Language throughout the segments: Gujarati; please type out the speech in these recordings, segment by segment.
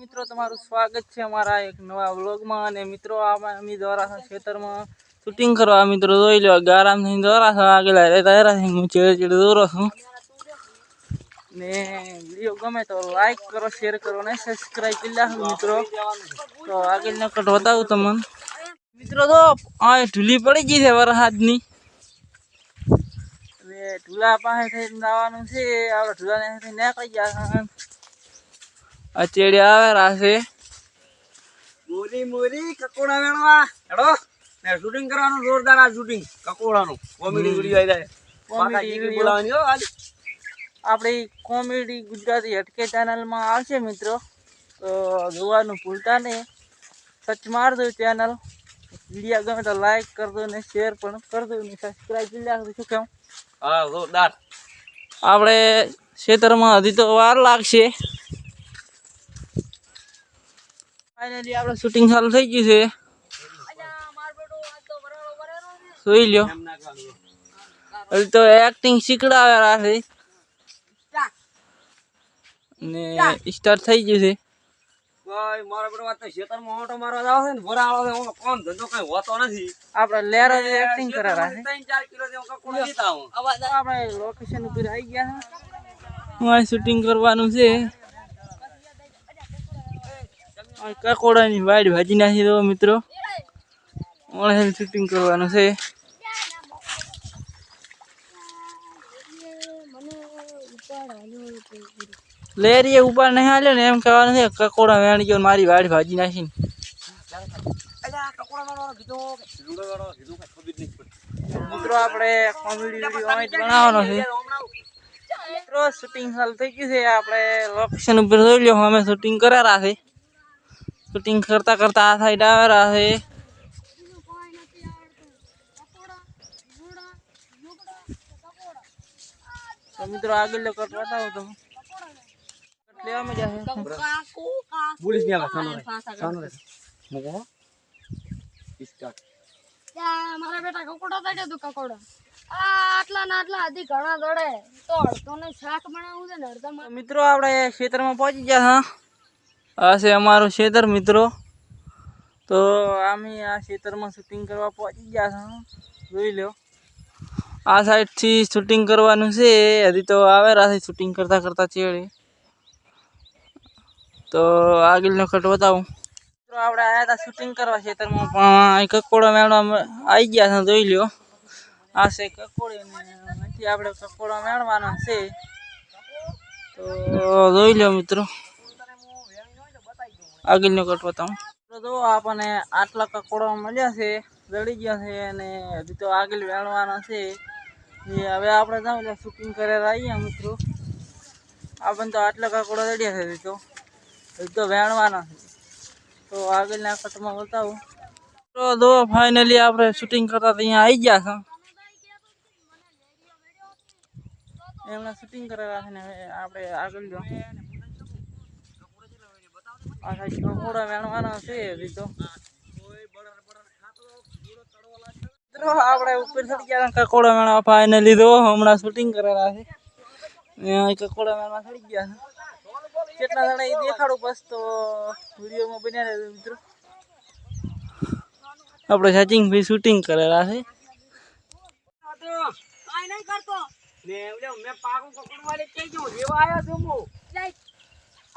મિત્રો, તમારું સ્વાગત છે અમારા એક નવા વ્લોગમાં. અને મિત્રો અમે દ્વારા ખેતરમાં શૂટિંગ કરવા. મિત્રો, જોઈ લો ગારામથી દોરા છે આગળ રહેતા ચેડે દોરો છું. ને વીડિયો ગમે તો લાઈક કરો શેર કરો ને સબસ્ક્રાઈબ કરી નાખો, મિત્રો. તો આગળ નકટ બતાવું તમને. મિત્રો તો આ ઢૂલી પડી ગઈ છે વરસાદની. ઢૂલા પાસે થઈને જવાનું છે. આપણે ઢૂલાને નીકળી ગયા છે. આ ચેડી આવે રાસે મોરી મોરી કકોડા વેણવા. હેડો. ને શૂટિંગ કરવાનું જોરદાર આ શૂટિંગ કકોડાનું. કોમેડી વિડિયો આવી જાય Comedy બાકાજી બોલાવાની હો આજ આપણી કોમેડી ગુજરાતી હટકે ચેનલમાં આવશે મિત્રો. તો જોવાનું ભૂલતા નહીં. સચ માર દો ચેનલ વીડિયો ગમે તો લાઈક કરજો ને શેર પણ કરજો ને સબસ્ક્રાઈબ કરી નાખજો. શું કેમ હા જોરદાર. આપણે ખેતરમાં હજી તો વાર લાગશે. ફાઇનલી આપણે શૂટિંગ ચાલુ થઈ ગયું છે. જોઈ લ્યો. હજી તો એક્ટિંગ શીખડાવ્યા છે. ને સ્ટાર્ટ થઈ ગયું છે. મારા બેટો તો ખેતરમાં ઓટો મારવા જાવ છે ને ભરા આવે છે કોણ ધંધો કઈ હોતો નથી. આપણે લેરો એક્ટિંગ કરેલા છે. આપણે લોકેશન ઉપર આવી ગયા શૂટિંગ કરવાનું છે. કકોડાની વાડ ભાજી નાખી દો મિત્રો. ઓણહેલ શૂટિંગ કરવાનું છે. લેરીએ ઉપર નહીં હાલ્યો ને, એમ કહેવાનું છે, કકોડા વેણ ગયો મારી વાડ ભાજી નાખીને. મિત્રો, આપણે કોમેડી વીડિયો બનાવવાનો છે. મિત્રો શૂટિંગ હાલ થઈ ગયું છે. આપણે લોકેશન ઉપર જોઈ લો અમે શૂટિંગ કરેલા છે. શૂટિંગ કરતા કરતા આ સાઈડ આવેલા છે તો મિત્રો આગળ કટ બતાવો તમે કટ લેવામાં જશે બોલીશ નહીં આવે સાનો રે સાનો રે મૂકો હો સ્ટાર્ટ મારા બેટા કકોડો તડે તું કકોડો આ આટલા ને આટલા હજી ઘણા દોડે તો અડધો ને શાક બનાવવું છે ને અડધા તો મિત્રો આપણે ખેતરમાં પહોંચી ગયા હા આ છે અમારું ખેતર, મિત્રો. તો અમે આ ખેતરમાં શૂટિંગ કરવા પહોંચી ગયા છો જોઈ લો આ સાઈડથી શૂટિંગ કરવાનું છે. હજી તો આવેલા છે શૂટિંગ કરતાં કરતાં ચેડે તો આગળનો કટ બતાવું. મિત્રો, આપણે આવ્યા હતા શૂટિંગ કરવા ખેતરમાં, પણ કકોડો મેળવા આવી ગયા છે, જોઈ લો આ છે કકોડી નથી, આપણે કકોડો મેળવાના છે. તો જોઈ લો મિત્રો. આગળનો કટ બતાવું તો આપણને આટલા કકોડા મળ્યા છે, રડી ગયા છે અને હજી તો આગળ વેણવાના છે. હવે આપણે જાઉં એટલે શૂટિંગ કરેલા આવીએ મિત્રો. આપણને તો આટલા કકોડા રડ્યા છે હજી તો. હજી તો વેણવાના છે. તો આગળના કટમાં બતાવું. તો જો ફાઇનલી આપણે શૂટિંગ કરતા અહીંયા આવી ગયા છે. એમણે શૂટિંગ કરેલા છે ને આપણે આગળ જો આ સાઈડ કકોડા વેણવાના છે હજી તો. આપણે ઉપર ચડી ગયા કકોડા વેણવા ફાઇનલી તો હમણાં શૂટિંગ કરેલા છે. કકોડા વેણવા ચડી ગયા છે. કેટલા જણા એ દેખાડું બસ તો વિડીયોમાં બન્યા રહેજો મિત્રો. આપણે સચિંગ ભાઈ શૂટિંગ કરેલા છે. કાઈ નહીં કરતો. મેં પાકું કકોડ કહી દઉં રેવા લેવા આવ્યો છું હું.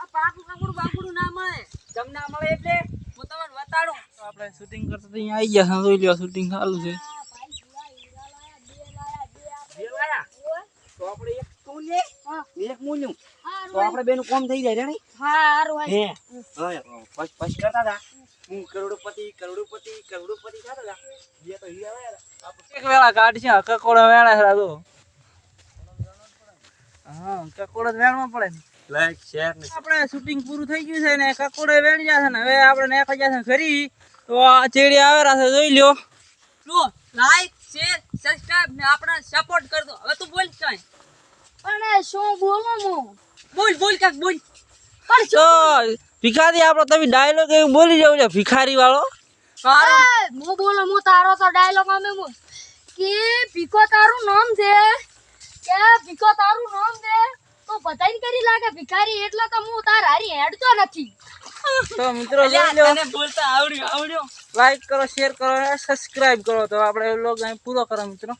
આ પાકું કાકડું બાકડું ના મળે. જમ ના મળે એટલે હું તમને બતાડું. તો આપણે શૂટિંગ કરતા તો અહીંયા આવી ગયા છે જોઈ લો શૂટિંગ ચાલુ છે. તો આપણે એક તું લે હા. એક મૂલ્યું તો આપણે બેનું કોમ થઈ જાય રેડી? હારું હે. હા પછ પછ કરતા હતા. હું કરોડપતિ કરોડપતિ કરોડપતિ થતા હતા. તો હીરા આપણે વેળા કાઢ છે કકોડા વેણા છે તો હા કકોડા વેણવા પડે ને. લાઈક શેર ને આપણે શૂટિંગ પૂરું થઈ ગયું છે ને કકોડે વેણ જશે ને હવે આપણે નેખા જશે ઘરી. તો આ ચેડી આવેલા છે જોઈ લ્યો. જો લાઈક શેર સબસ્ક્રાઇબ ને આપણે સપોર્ટ કરજો હવે તું બોલ કાઈ. પણ શું બોલું હું? બોલ બોલ કાક બોલ. પણ તો ભિખારી આપણો તમે ડાયલોગ એવું બોલી જવું છો ભિખારી વાળો. હું બોલો હું તારો તો ડાયલોગ અમે કે ભીખો તારું નામ છે? કે ભીખો તારું નામ છે? તો બધાને કરી લાગે. ભિખારી એટલે તો હું તાર હારી હેડતો નથી. તો મિત્રો જોઈ લો. તને બોલતા આવડ્યો આવડ્યો. લાઈક કરો શેર કરો અને સબસ્ક્રાઇબ કરો. તો આપણે વ્લોગ અહીં પૂરો કરો મિત્રો.